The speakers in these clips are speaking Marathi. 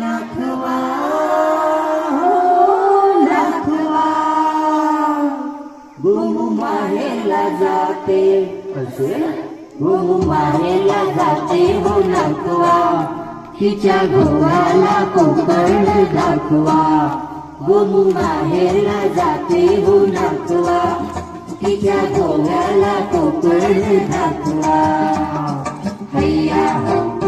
नाखवा जाते. असे? गोमू जाते हो नाखवा तिच्या गोव्याला कोकण दाखवा. गोमू माहेरला जाते हो नाखवा तिच्या गोव्याला कोकण दाखवा. हो. हैया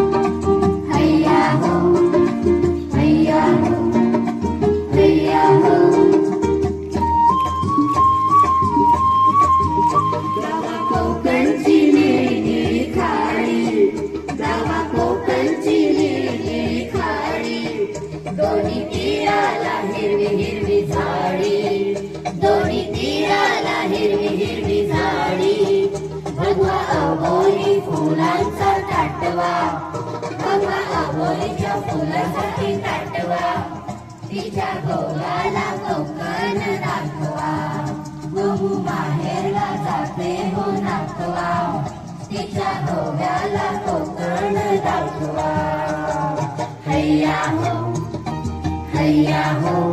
फुलांचा ताटवा. भगवा अबोलीच्या फुलासाठी ताटवा. हो तिच्या गोव्याला कोकण दाखवा. गहू बाहेरला जाते हो नाकवा तिच्या गोव्याला कोकण दाखवा. हैया हो हैया हो.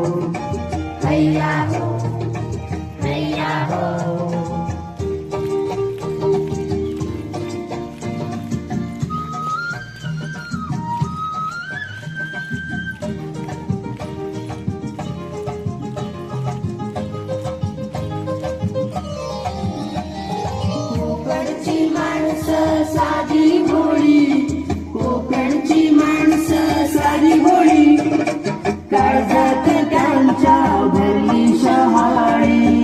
साधी होळी. कोकणची माणसं साधी होळी. काळजात त्यांच्या भरली शहाळी.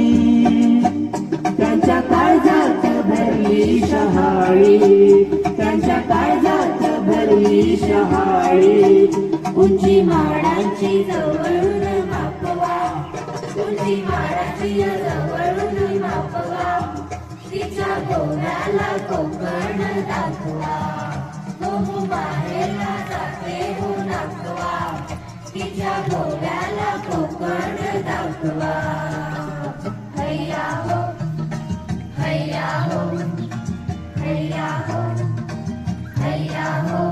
त्यांच्या काळजात भरली शहाळी. त्यांच्या काळजात भरली शहाळी. उंची माडांची जवळून मापवा. उंची माडाची जवळ तिच्या गोव्याला कोकण दाखवा. गहू बाहेरला जाते हो दाखवा. तिच्या गोव्याला कोकण दाखवा. हैया हो हैया हो हैया हो हैया हो.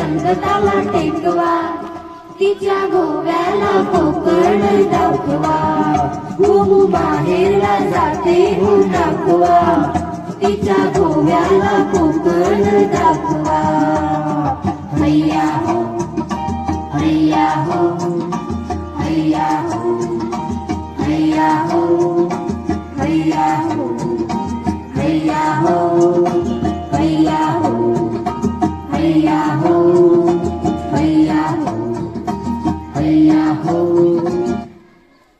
धरणीला टेकवा. तिच्या गोव्याला कोकण दाखवा. गोमू बाहेरला जाते हो दाखवा तिच्या गोव्याला कोकण दाखवा.